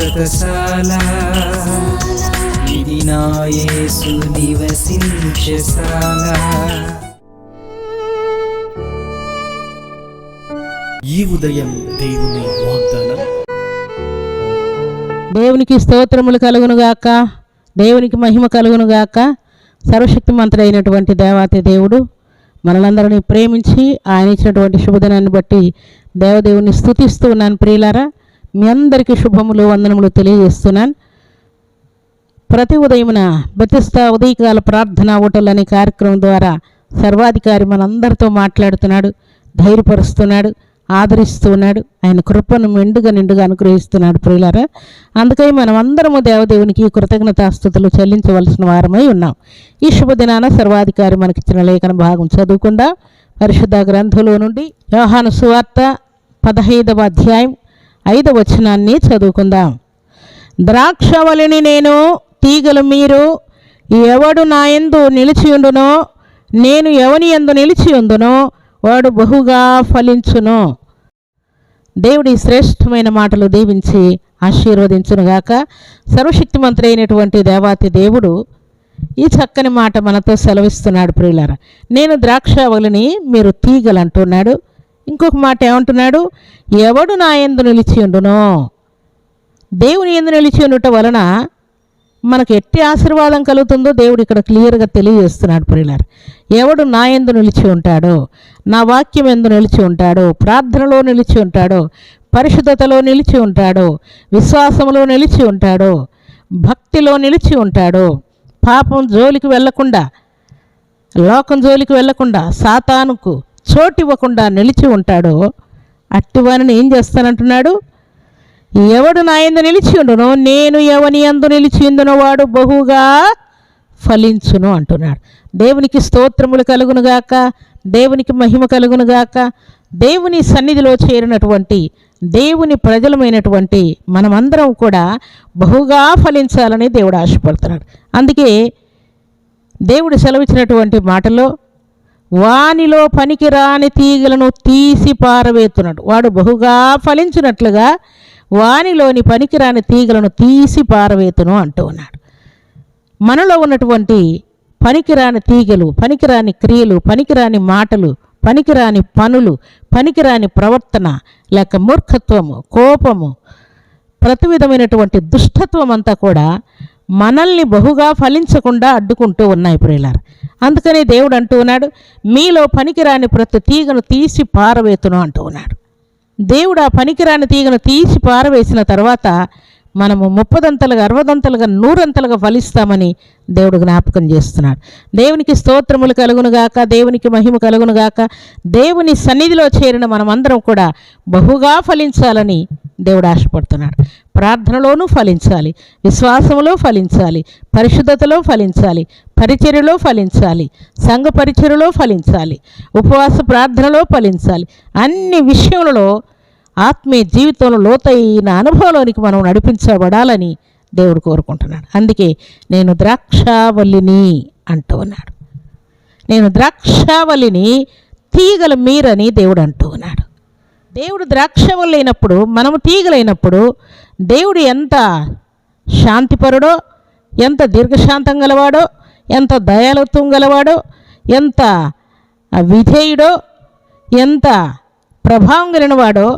శాశ్వతశాల ఇది నా యేసు నివసించశాల ఈ ఉదయం దేవుని వాగ్దానం. దేవునికి స్తోత్రములు కలుగునుగాక దేవునికి మహిమ కలుగునుగాక సర్వశక్తిమంతుడైనటువంటి దేవాతి దేవుడు మనలందరినీ ప్రేమించి ఆయన ఇచ్చినటువంటి శుభదినాన్ని బట్టి దేవదేవుని స్తుతిస్తూ ఉన్నాను ప్రియులారా. మీ అందరికీ శుభములు వందనములు తెలియజేస్తున్నాను. ప్రతి ఉదయమున బతిస్తా ఉదయకాల ప్రార్థన ఓటల్ అనే కార్యక్రమం ద్వారా సర్వాధికారి మనందరితో మాట్లాడుతున్నాడు ధైర్యపరుస్తున్నాడు ఆదరిస్తున్నాడు ఆయన కృపను మెండుగా నిండుగా అనుగ్రహిస్తున్నాడు ప్రియులారా. అందుకై మనం అందరము దేవదేవునికి కృతజ్ఞతాస్థుతులు చెల్లించవలసిన వారమై ఉన్నాం. ఈ శుభదినాన సర్వాధికారి మనకిచ్చిన లేఖన భాగం చదువుకుండా పరిశుద్ధ గ్రంథంలో నుండి యోహాను సువార్త పదహైదవ అధ్యాయం ఐదవ వచనాన్ని చదువుకుందాం. ద్రాక్షవలిని నేను తీగలు మీరు ఎవడు నా యందు నిలిచియుండునో నేను ఎవని యందు నిలిచియుందునో వాడు బహుగా ఫలించును. దేవుడి శ్రేష్టమైన మాటలు దీవించి ఆశీర్వదించునుగాక. సర్వశక్తిమంతుడు అయినటువంటి దేవాతి దేవుడు ఈ చక్కని మాట మనతో సెలవిస్తున్నాడు ప్రియులారా. నేను ద్రాక్షవలిని మీరు తీగలు అంటున్నాడు. ఇంకొక మాట ఏమంటున్నాడు? ఎవడు నా ఎందు నిలిచి ఉండునో? దేవుని ఎందు నిలిచి ఉండటం వలన మనకు ఎట్టి ఆశీర్వాదం కలుగుతుందో దేవుడు ఇక్కడ క్లియర్గా తెలియజేస్తున్నాడు ప్రియులారు. ఎవడు నా ఎందు నిలిచి ఉంటాడో నా వాక్యం ఎందు నిలిచి ఉంటాడో ప్రార్థనలో నిలిచి ఉంటాడో పరిశుద్ధతలో నిలిచి ఉంటాడో విశ్వాసంలో నిలిచి ఉంటాడో భక్తిలో నిలిచి ఉంటాడో పాపం జోలికి వెళ్ళకుండా లోకం జోలికి వెళ్ళకుండా సాతానుకు చోటివ్వకుండా నిలిచి ఉంటాడో అట్టివారిని ఏం చేస్తానంటున్నాడు? ఎవడు నా ఎందు నిలిచి ఉండునో నేను ఎవని యందు నిలిచి వాడు బహుగా ఫలించును అంటున్నాడు. దేవునికి స్తోత్రములు కలుగునుగాక దేవునికి మహిమ కలుగునుగాక దేవుని సన్నిధిలో చేరినటువంటి దేవుని ప్రజలమైనటువంటి మనమందరం కూడా బహుగా ఫలించాలని దేవుడు ఆశపడుతున్నాడు. అందుకే దేవుడు సెలవిచ్చినటువంటి మాటలో వానిలో పనికిరాని తీగలను తీసి పారవేతున్నాడు వాడు బహుగా ఫలించినట్లుగా వానిలోని పనికిరాని తీగలను తీసి పారవేతును అంటూ ఉన్నాడు. మనలో ఉన్నటువంటి పనికిరాని తీగలు పనికిరాని క్రియలు పనికిరాని మాటలు పనికిరాని పనులు పనికిరాని ప్రవర్తన లేక మూర్ఖత్వము కోపము ప్రతి విధమైనటువంటి దుష్టత్వం అంతా కూడా మనల్ని బహుగా ఫలించకుండా అడ్డుకుంటూ ఉన్నాయి ప్రియులారు. అందుకని దేవుడు అంటూ ఉన్నాడు మీలో పనికిరాని ప్రతి తీగను తీసి పారవేతును అంటూ ఉన్నాడు. దేవుడు ఆ పనికిరాని తీగను తీసి పారవేసిన తర్వాత మనము ముప్పదంతలుగా అరవదంతలుగా నూరంతలుగా ఫలిస్తామని దేవుడు జ్ఞాపకం చేస్తున్నాడు. దేవునికి స్తోత్రములు కలుగునుగాక దేవునికి మహిమ కలుగునుగాక దేవుని సన్నిధిలో చేరిన మనమందరం కూడా బహుగా ఫలించాలని దేవుడు ఆశపడుతున్నాడు. ప్రార్థనలోనూ ఫలించాలి విశ్వాసంలో ఫలించాలి పరిశుద్ధతలో ఫలించాలి పరిచర్యలో ఫలించాలి సంఘ పరిచర్యలో ఫలించాలి ఉపవాస ప్రార్థనలో ఫలించాలి. అన్ని విషయములలో ఆత్మీయ జీవితంలో లోతైన అనుభవంలోనికి మనం నడిపించబడాలని దేవుడు కోరుకుంటున్నాడు. అందుకే నేను ద్రాక్షావల్లిని అంటూ ఉన్నాడు. నేను ద్రాక్షావల్లిని తీగల మీరని దేవుడు అంటూ ఉన్నాడు. దేవుడు ద్రాక్షవల్లైనప్పుడు మనము తీగలైనప్పుడు దేవుడు ఎంత శాంతిపరుడో ఎంత దీర్ఘశాంతం గలవాడో ఎంత దయాలత్వం గలవాడో ఎంత విధేయుడో ఎంత ప్రభావం కలిగినవాడో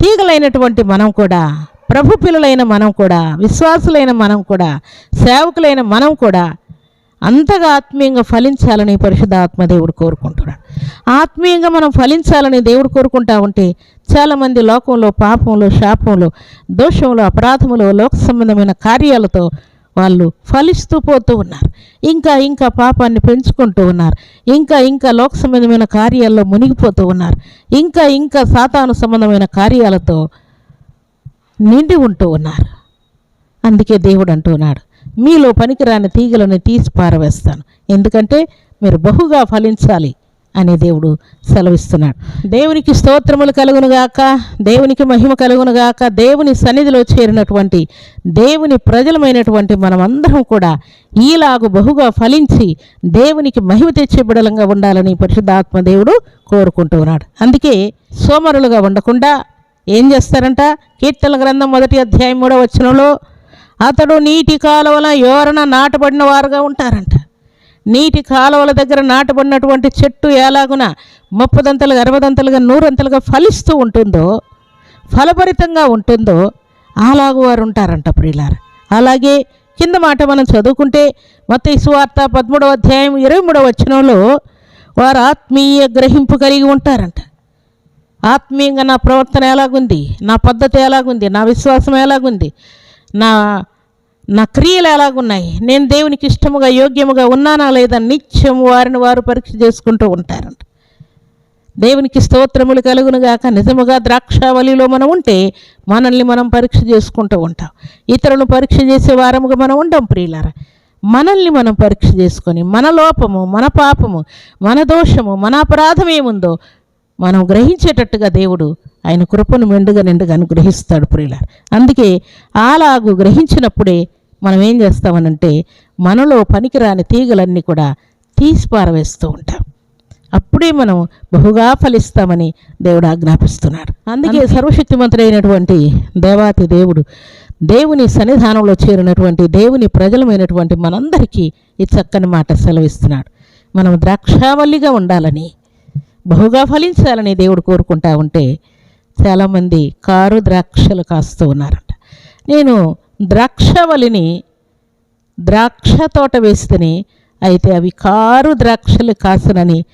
తీగలైనటువంటి మనం కూడా ప్రభు పిల్లలైన మనం కూడా విశ్వాసులైన మనం కూడా సేవకులైన మనం కూడా అంతగా ఆత్మీయంగా ఫలించాలని పరిశుద్ధ దేవుడు కోరుకుంటున్నాడు. ఆత్మీయంగా మనం ఫలించాలని దేవుడు కోరుకుంటా ఉంటే చాలామంది లోకంలో పాపంలో శాపంలో దోషంలో అపరాధములో లోక సంబంధమైన కార్యాలతో వాళ్ళు ఫలిస్తూ పోతూ ఉన్నారు. ఇంకా ఇంకా పాపాన్ని పెంచుకుంటూ ఉన్నారు. ఇంకా ఇంకా లోక సంబంధమైన కార్యాల్లో మునిగిపోతూ ఉన్నారు. ఇంకా ఇంకా సాతాను సంబంధమైన కార్యాలతో నిండి ఉంటూ ఉన్నారు. అందుకే దేవుడు అంటున్నాడు మీలో పనికిరాని తీగలను తీసి పారవేస్తాను. ఎందుకంటే మీరు బహుగా ఫలించాలి అని దేవుడు సెలవిస్తున్నాడు. దేవునికి స్తోత్రములు కలుగునుగాక దేవునికి మహిమ కలుగునుగాక దేవుని సన్నిధిలో చేరినటువంటి దేవుని ప్రజలమైనటువంటి మనమందరం కూడా ఈలాగు బహుగా ఫలించి దేవునికి మహిమ తెచ్చే బిడలంగా ఉండాలని పరిశుద్ధాత్మ దేవుడు కోరుకుంటూ ఉన్నాడు. అందుకే సోమరులుగా ఉండకుండా ఏం చేస్తారంట? కీర్తన గ్రంథం మొదటి అధ్యాయం మూడవ వచనంలో అతడు నీటి కాలువల ఎవరైనా నాటబడిన వారుగా ఉంటారంట. నీటి కాలువల దగ్గర నాటబడినటువంటి చెట్టు ఎలాగున ముప్పదంతలుగా అరవదంతలుగా నూరంతలుగా ఫలిస్తూ ఉంటుందో ఫలభరితంగా ఉంటుందో అలాగ వారు ఉంటారంట ప్రియులారు. అలాగే కింద మాట మనం చదువుకుంటే మత సువార్త పదమూడవ అధ్యాయం ఇరవై మూడవ వచనంలో వారు ఆత్మీయ గ్రహింపు కలిగి ఉంటారంట. ఆత్మీయంగా నా ప్రవర్తన ఎలాగుంది? నా పద్ధతి ఎలాగుంది? నా విశ్వాసం ఎలాగుంది? నా నా క్రియలు ఎలాగున్నాయి? నేను దేవునికి ఇష్టముగా యోగ్యముగా ఉన్నానా లేదా? నిత్యం వారిని వారు పరీక్ష చేసుకుంటూ ఉంటారంట. దేవునికి స్తోత్రములు కలుగునుగాక నిజముగా ద్రాక్షావళిలో మనం ఉంటే మనల్ని మనం పరీక్ష చేసుకుంటూ ఉంటాం. ఇతరులను పరీక్ష చేసే వారముగా మనం ఉండం ప్రియులారా. మనల్ని మనం పరీక్ష చేసుకొని మన లోపము మన పాపము మన దోషము మన అపరాధం ఏముందో మనం గ్రహించేటట్టుగా దేవుడు ఆయన కృపను మెండుగా నిండుగా అనుగ్రహిస్తాడు ప్రియుల అందుకే అలాగు గ్రహించినప్పుడే మనం ఏం చేస్తామనంటే మనలో పనికిరాని తీగలన్నీ కూడా తీసి పారవేస్తూ ఉంటాం. అప్పుడే మనం బహుగా ఫలిస్తామని దేవుడు ఆజ్ఞాపిస్తున్నాడు. అందుకే సర్వశక్తిమంతుడైనటువంటి దేవాతి దేవుడు దేవుని సన్నిధానంలో చేరినటువంటి దేవుని ప్రజలమైనటువంటి మనందరికీ ఈ చక్కని మాట సెలవిస్తున్నాడు. మనం ద్రాక్షావల్లిగా ఉండాలని బహుగా ఫలించాలని దేవుడు కోరుకుంటా ఉంటే చాలామంది కారు ద్రాక్షలు కాస్తూ ఉన్నారంట. నేను ద్రాక్షవలిని ద్రాక్ష తోట వేస్తని అయితే అవి కారు ద్రాక్షలు కాసనని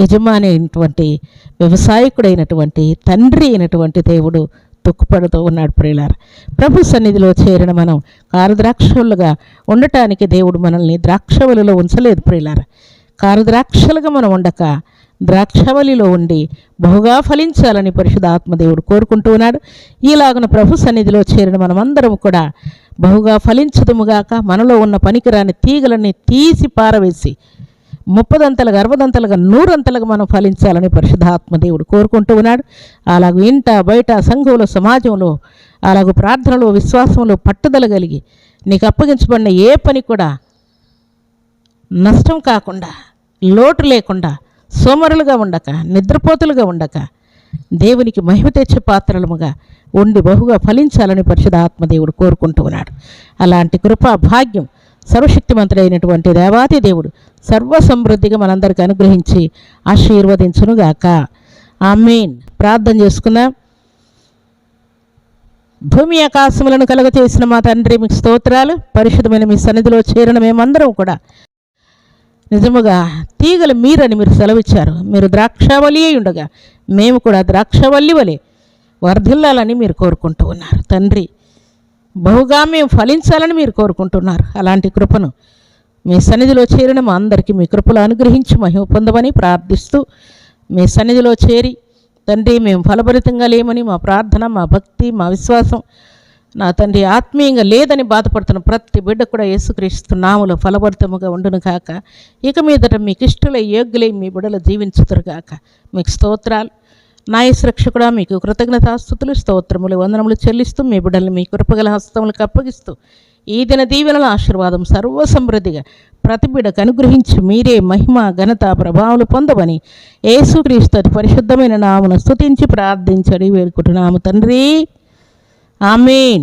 యజమాని అయినటువంటి వ్యవసాయకుడైనటువంటి తండ్రి అయినటువంటి దేవుడు దుఃఖపడుతూ ఉన్నాడు ప్రియులారు. ప్రభు సన్నిధిలో చేరిన మనం కారు ద్రాక్షలుగా ఉండటానికి దేవుడు మనల్ని ద్రాక్షవలిలో ఉంచలేదు ప్రియులారు. కారు ద్రాక్షలుగా మనం ఉండక ద్రాక్షవలిలో ఉండి బహుగా ఫలించాలని పరిశుద్ధ ఆత్మదేవుడు కోరుకుంటూ ఉన్నాడు. ఈలాగున ప్రభు సన్నిధిలో చేరిన మనమందరం కూడా బహుగా ఫలించదుముగాక మనలో ఉన్న పనికిరాని తీగలన్నీ తీసి పారవేసి ముప్పదంతలుగా అరవదంతలుగా నూరంతలుగా మనం ఫలించాలని పరిశుద్ధాత్మదేవుడు కోరుకుంటూ ఉన్నాడు. అలాగూ ఇంట బయట సంఘంలో సమాజంలో అలాగూ ప్రార్థనలో విశ్వాసంలో పట్టుదల కలిగి నీకు అప్పగించబడిన ఏ పని కూడా నష్టం కాకుండా లోటు లేకుండా సోమరులుగా ఉండక నిద్రపోతులుగా ఉండక దేవునికి మహిమ తెచ్చే పాత్రలముగా ఉండి బహుగా ఫలించాలని పరిశుద్ధ ఆత్మదేవుడు కోరుకుంటూ ఉన్నాడు. అలాంటి కృపా భాగ్యం సర్వశక్తిమంతుడైనటువంటి దేవాతి దేవుడు సర్వ సమృద్ధిగా మనందరికీ అనుగ్రహించి ఆశీర్వదించునుగాక. ఆమెన్. ప్రార్థన చేసుకుందాం. భూమి ఆకాశములను కలుగ చేసిన మా తండ్రి మీకు స్తోత్రాలు. పరిశుద్ధమైన మీ సన్నిధిలో చేరిన మేమందరం కూడా నిజముగా తీగలు మీరని మీరు సెలవిచ్చారు. మీరు ద్రాక్షవల్లి అయి ఉండగా మేము కూడా ద్రాక్షవల్లి వలె వర్ధిల్లాలని మీరు కోరుకుంటూ ఉన్నారు. తండ్రి బహుగా మేము ఫలించాలని మీరు కోరుకుంటున్నారు. అలాంటి కృపను మీ సన్నిధిలో చేరిన మా అందరికీ మీ కృపలు అనుగ్రహించి మహిమ పొందమని ప్రార్థిస్తూ మీ సన్నిధిలో చేరి తండ్రి మేము ఫలభరితంగా లేమని మా ప్రార్థన మా భక్తి మా విశ్వాసం నా తండ్రి ఆత్మీయంగా లేదని బాధపడుతున్న ప్రతి బిడ్డ కూడా యేసుక్రీస్తు నాములో ఫలభరితముగా ఉండును కాక ఇక మీదట మీకు ఇష్టల యోగ్యులై మీ బిడ్డలు జీవించుతారు కాక మీకు స్తోత్రాలు. నాయసురక్షకుడా మీకు కృతజ్ఞతాస్థుతులు స్తోత్రములు వందనములు చెల్లిస్తూ మీ బిడ్డల్ని మీ కృపగల హస్తములకు అప్పగిస్తూ ఈ దిన దీవెనల ఆశీర్వాదం సర్వసమృద్ధిగా ప్రతి బిడకు అనుగ్రహించి మీరే మహిమ ఘనత ప్రభావాలు పొందవని యేసుక్రీస్తు అతి పరిశుద్ధమైన నామును స్తుతించి ప్రార్థించడి వేడుకుంటున్నాము తండ్రి. আমিন